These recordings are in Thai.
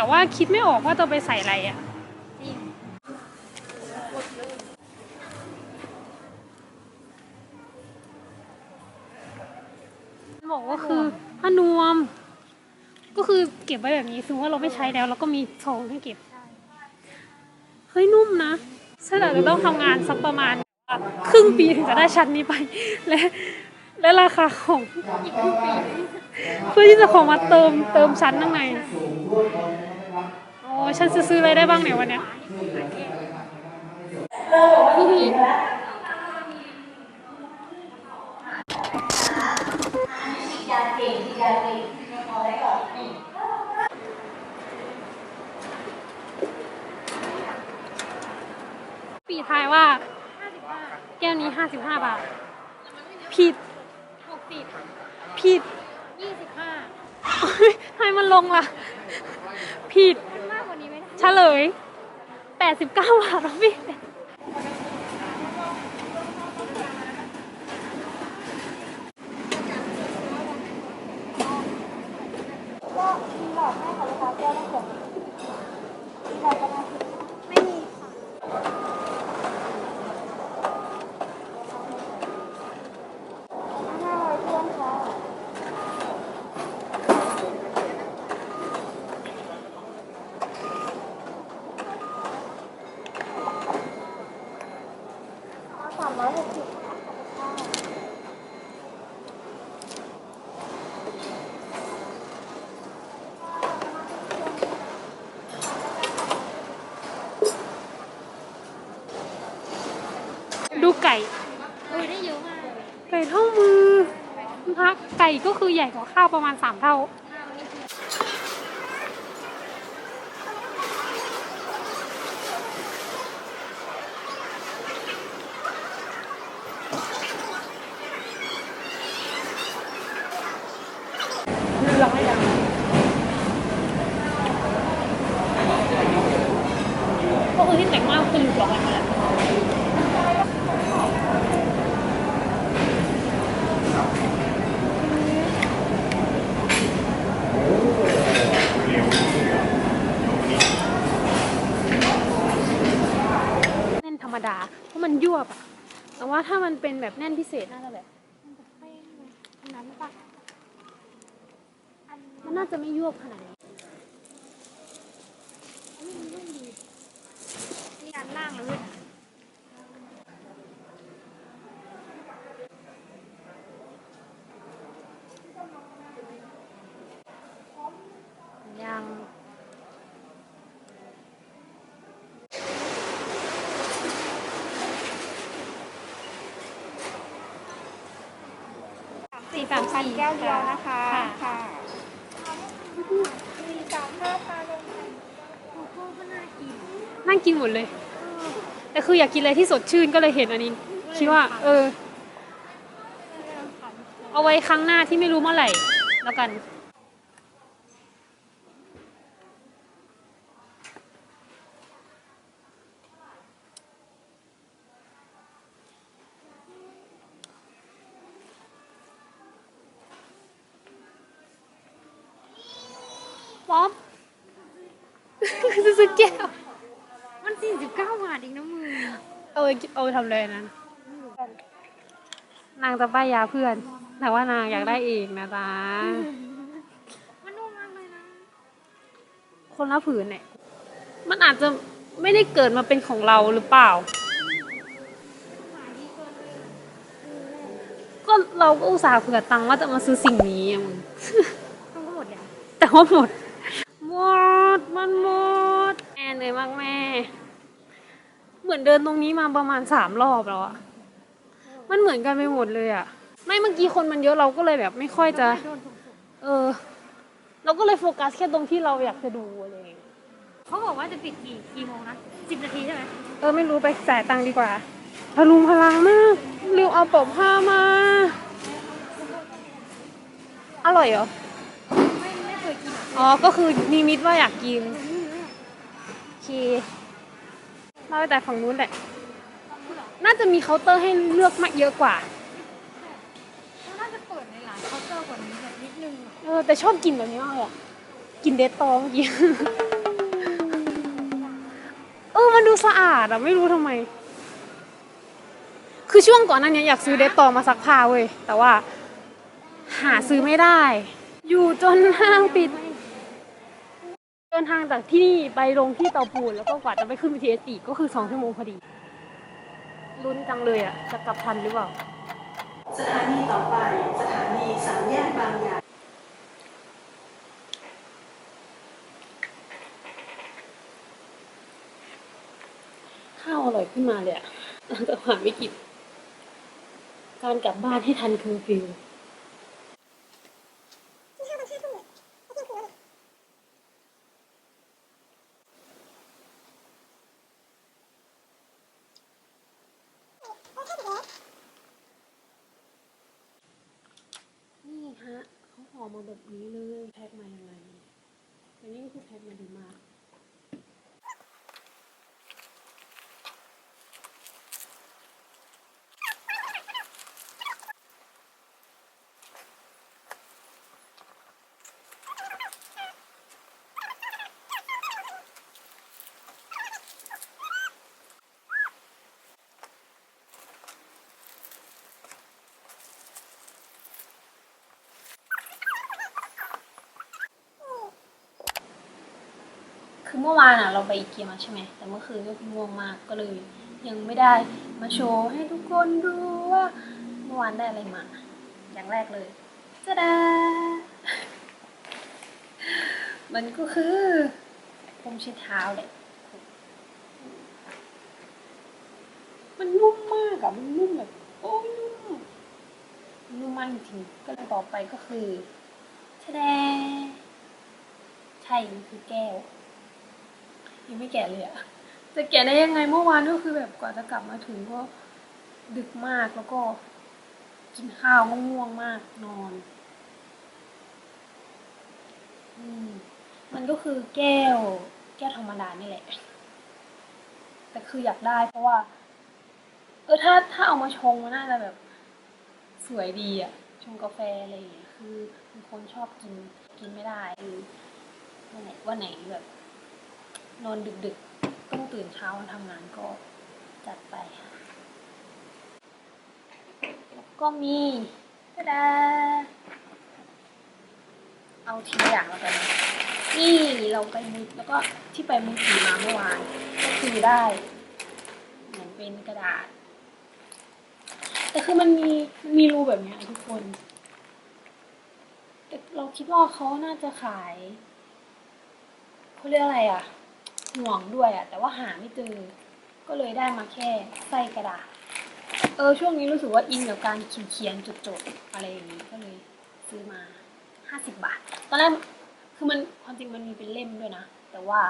แต่ว่าคิดไม่ออกว่าจะไปใส่อะไรอะบอกว่าคือผ้านวม ก็คือเก็บไว้แบบนี้คือว่าเราไม่ใช้แล้วเราก็มีซองให้เก็บเฮ้ยนุ่มนะใช่แต่จะต้องทำงานสักประมาณครึ่งปีถึงจะได้ชั้นนี้ไป และและราคาของอีกครึ่งปีเพื่อที่จะขอมาเติมเติมชั้นข้างใน โอ้ฉันจะซื้ออะไรได้บ้างเนี่ยวันเนี้ยปีทายว่า แก้วนี้ห้าสิบห้าบาท ผิดหกสิบผิดยี่สิบห้าให้มันลงละผิด เฉลยแปดสิบเก้าบาทแล้วพี่ก็มีหลอดให้ค่ะลูกค้าแก้วต้องเขียนหลอดประมาณไม่มีค่ะห้าร้อยเพื่อนค่ะ สามร้อยหกสิบค่ะดูไก่โอ้ยได้เยอะมากไก่เท่ามือนะคะไก่ก็คือใหญ่กว่าข้าวประมาณสามเท่า เรือไม่ดังก็คือที่แต่งมากคืออยู่หลอกอะไรมาแล้ว แน่นธรรมดา เพราะมันยวบอะแต่ว่าถ้ามันเป็น แบบแน่นพิเศษน่าจะแบบอันนั้นปะมันน่าจะไม่ยวบขนาดนี้ นี่อันล่างเลย ยัง สี่สามพันแก้วเดียวนะคะค่ะค่ะมีสามห้าปลาลงค่ะโอ้โหก็น่ากินนั่งกินหมดเลย แต่คืออยากกินอะไรที่สดชื่นก็เลยเห็นอันนี้คิดว่า เออ เอาไว้ครั้งหน้าที่ไม่รู้เมื่อไหร่แล้วกัน ป๊อปจะซื้อแก้วมันสี่สิบเก้าบาทเองนะมือเอาไปเอาไปทำอะไรนั้นนางจะป้ายยาเพื่อน แต่ว่านางอยากได้เองนะจ๊ะมันนุ่มมากเลยนะ คนละผืนเนี่ย มันอาจจะไม่ได้เกิดมาเป็นของเราหรือเปล่าขายดีเกินเลยก็เราก็อุตส่าห์เผื่อตังค์ว่าจะมาซื้อสิ่งนี้อะมึงต้องก็หมดเนี่ยแต่ว่าหมด หมดมันหมดแม่เหนื่อยมากแม่ เหมือนเดินตรงนี้มาประมาณสามรอบแล้วอะมันเหมือนกันไปหมดเลยอะไม่เมื่อกี้คนมันเยอะเราก็เลยแบบไม่ค่อยจะโดนถูกเออ เราก็เลยโฟกัสแค่ตรงที่เราอยากจะดูอะไรอย่างเงี้ยๆเขาบอกว่าจะปิดกี่กี่โมงนะสิบนาทีใช่ไหมเออไม่รู้ไปจ่ายตังค์ดีกว่าพลุงพลังมากริวเอาปอบผ้ามา อร่อยเหรอ ไม่ไม่เคยกิน อะอ๋อ ก็คือนิมิตว่าอยากกินโอเคเราไปแต่ฝั่งนู้นแหละ น่าน่าจะมีเคาน์เตอร์ให้เลือกมากเยอะกว่าเขาน่าจะเปิดในร้านเคาน์เตอร์กว่านี้แบบนิดนึงอะเออ แต่ชอบกินแบบนี้มากเลยอะกินเดตโตเมื่อกี้ เออ มันดูสะอาดอะไม่รู้ทำไม คือช่วงก่อนหนั้นเนี่ยอยากซื้อเดตโตมาซักผ้าเว้ย แต่ว่า หาซื้อไม่ได้ อยู่จนห้างปิด เดินทางจากที่นี่ไปลงที่เตาปูนแล้วก็กว่าจะไปขึ้น BTS อีกก็คือสองชั่วโมงพอดีลุ้นจังเลยอะจะกลับทันหรือเปล่า สถานีต่อไป สถานีสามแยกบางใหญ่ข้าวอร่อยขึ้นมาเลยอะหลังจากผ่านวิกฤตการกลับบ้านให้ทันคือฟิวนี่ฮะเขาห่อ มาแบบนี้เลยแพ็คมายังไงแต่นี่ก็คือแพ็คมาดีมาก คือเมื่อวานอะเราไปอีเกียมาใช่ไหม แต่เมื่อคืนก็ง่วงมากก็เลย ยังไม่ได้มาโชว์ให้ทุกคนดูว่าเมื่อวานได้อะไรมา อย่างแรกเลยจะดา มันก็คือพรมเช็ดเท้าแหละมันนุ่มมากอะมันนุ่มแบบโอ้ยนุ่มมันนุ่มมากจริงๆก็เลยต่อไปก็คือชะแดใช่มันคือแก้ว ยังไม่แกะเลยอะจะแกะได้ยังไงเมื่อวานก็คือแบบกว่าจะกลับมาถึงก็ดึกมากแล้วก็ กินข้าวก็ง่วงมากนอนอืมมันก็คือแก้ว แก้วธรรมดานี่แหละ แต่คืออยากได้เพราะว่า เออถ้าถ้าเอามาชงมันน่าจะแบบ สวยดีอะชงกาแฟอะไรอย่างเงี้ยคือเป็นคนชอบกินกินไม่ได้หรือวันไหนวันไหนแบบ นอนดึกๆ ต้องตื่นเช้ามาทำงานก็จัดไปค่ะแล้วก็มีตะดาเอาทีอย่างแล้วกันนี่เราไปมุดแล้วก็ที่ไปมุดสีมาเมื่อวานก็คือได้เหมือนเป็นกระดาษ แต่คือมันมีมันมีรูแบบเนี้ยทุกคนแต่เราคิดว่าเขาน่าจะขายเขาเรียกอะไรอะ ห่วงด้วยอะแต่ว่าหาไม่เจอ ก็เลยได้มาแค่ไส้กระดาษ เออช่วงนี้รู้สึกว่าอินกับการเขียนเขียนๆจดๆอะไรอย่างนี้ก็เลยซื้อมาห้าสิบบาท ตอนแรกคือมันความจริงมันมีเป็นเล่มด้วยนะ แต่ว่า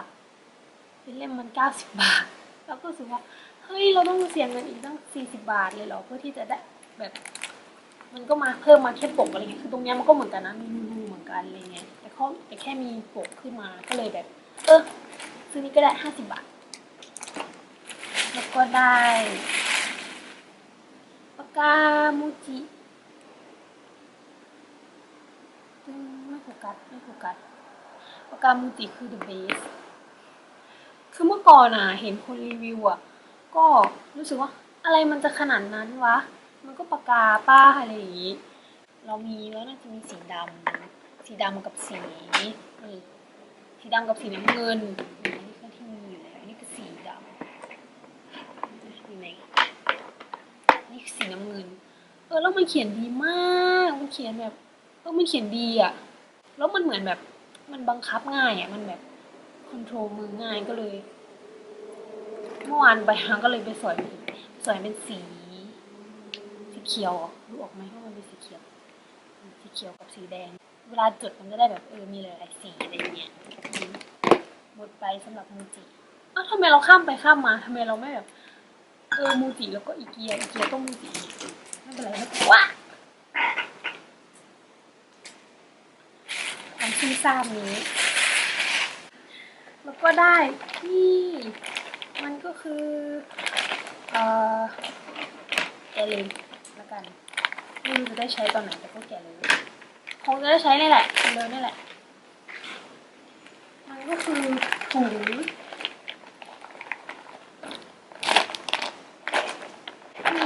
เป็นเล่มมันเก้าสิบบาท แล้วก็รู้สึกว่าเฮ้ยเราต้องเสียเงินอีกตั้งสี่สิบาทเลยเหรอเพื่อที่จะได้แบบมันก็มาเพิ่มมาแค่ปกอะไรเงี้ย คือตรงเนี้ยมันก็เหมือนกันนะ มีรูเหมือนกันอะไรเงี้ย แต่เขาแต่แค่มีปกขึ้นมา ก็เลยแบบ เออ ซื้อนี้ก็ได้ห้าสิบบาท แล้วก็ได้ปากกามูจิไม่โฟกัสไม่โฟกัสปากกามูจิคือ the best คือเมื่อก่อนอะ เห็นคนรีวิวอะ ก็รู้สึกว่าอะไรมันจะขนาดนั้นวะ มันก็ปากกาป้าอะไรอย่างงี้ เรามีแล้วน่าจะมีสีดำ สีดำกับสีนี่สีดำกับสีน้ำเงินอันนี้ก็ที่มีอยู่แล้วนี่คือสีดำอยู่ไหน นี่คือสีน้ำเงิน เออแล้วมันเขียนดีมาก มันเขียนแบบเออมันเขียนดีอะ แล้วมันเหมือนแบบมันบังคับง่ายอะ มันแบบคอนโทรลมือง่ายก็เลยเมื่อวานไปหาก็เลยไปสอยสอยเป็นสี สีเขียวรู้ออกไหมว่ามันเป็นสีเขียว สีเขียวกับสีแดง เวลาจดมันจะได้แบบเออมีหลายๆสีอะไรเงี้ยหมดไปสำหรับมูจิอ้าวทำไมเราข้ามไปข้ามมาทำไมเราไม่แบบ เออมูจิแล้วก็อีเกียอีเกียก็มูจิไม่เป็นไรไม่เป็นไรว้าความชื่อทราบนี้ แล้วก็ได้นี่มันก็คือ เอ่อะเลยแล้วกันไม่รู้จะได้ใช้ตอนไหนแต่ก็แกะเลยคงจะได้ใช้นี่แหละเร็วๆนี่แหละ มันก็คือถุงนี่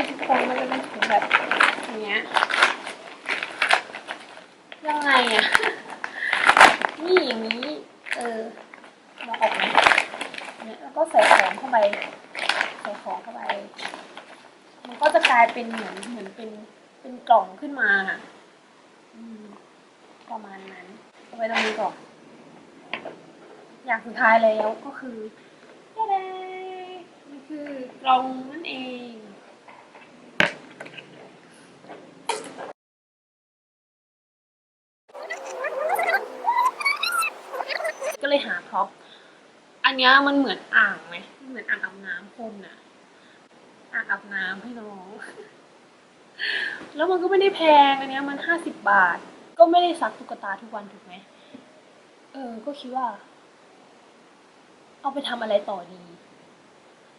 ทุกคนมันจะเป็นถุงแบบอย่างเงี้ย ยังไงอะ นี่อย่างนี้ เออมองออกไหมเนี่ยแล้ว ก็ใส่ของเข้าไปใส่ของเข้าไป มันก็จะกลายเป็นเหมือนเหมือนเป็นเป็นกล่องขึ้นมาอะอืมประมาณนั้นเอาไว้ตรงนี้ก่อนอย่างสุดท้ายแล้วก็คือแย่ๆนี่คือกล่องนั่นเองก็เลยหาพร็อพ อันเนี้ยมันเหมือนอ่างไหมเหมือนอ่างอาบน้ำคนน่ะอ่างอาบน้ำให้น้อง แล้วมันก็ไม่ได้แพงอันเนี้ยมันห้าสิบบาท ก็ไม่ได้ซักตุ๊กตาทุกวันถูกไหมเออ ก็คิดว่า เอาไปทำอะไรต่อดี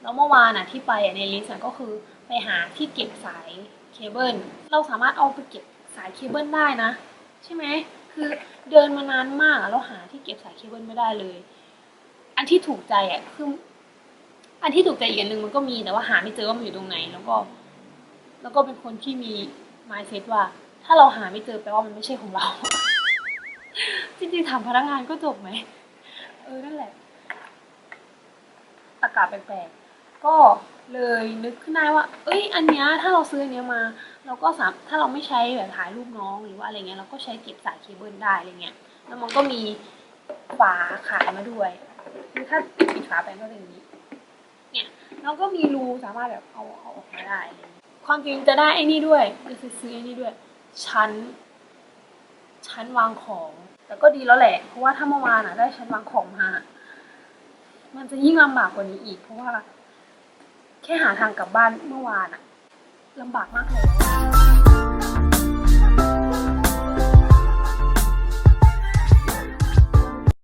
แล้วเมื่อวานน่ะที่ไปอะในลิสต์อะก็คือไปหาที่เก็บสายเคเบิล เราสามารถเอาไปเก็บสายเคเบิลได้นะ ใช่ไหม คือเดินมานานมากแล้วหาที่เก็บสายเคเบิลไม่ได้เลย อันที่ถูกใจอะคืออันที่ถูกใจอีกอันหนึ่งมันก็มีแต่ว่าหาไม่เจอว่ามันอยู่ตรงไหน แล้วก็ แล้วก็เป็นคนที่มี mindset ว่า ถ้าเราหาไม่เจอแปลว่ามันไม่ใช่ของเรา จริงๆถามพนักงานก็จบไหมเออนั่นแหละตะกาแปลกๆก็เลยนึกขึ้นได้ว่า เอ้ย อันเนี้ยถ้าเราซื้ออันเนี้ยมา เราก็สามถ้าเราไม่ใช้แบบถ่ายรูปน้องหรือว่าอะไรเงี้ยเราก็ใช้เก็บสายเคเบิลได้อะไรเงี้ยแล้วมันก็มีฝาขายมาด้วย คือถ้าปิดฝาไปก็เป็นอย่างนี้ เนี่ยเราก็มีรูสามารถแบบเอาเอาออกมาได้ ความจริงจะได้ไอ้นี่ด้วยจะซื้อไอ้นี่ด้วย ชั้น ชั้นวางของ แต่ก็ดีแล้วแหละ เพราะว่าถ้าเมื่อวานอะ ได้ชั้นวางของมา มันจะยิ่งลำบากกว่านี้อีก เพราะว่า แค่หาทางกลับบ้านเมื่อวานอะลำบากมากเลย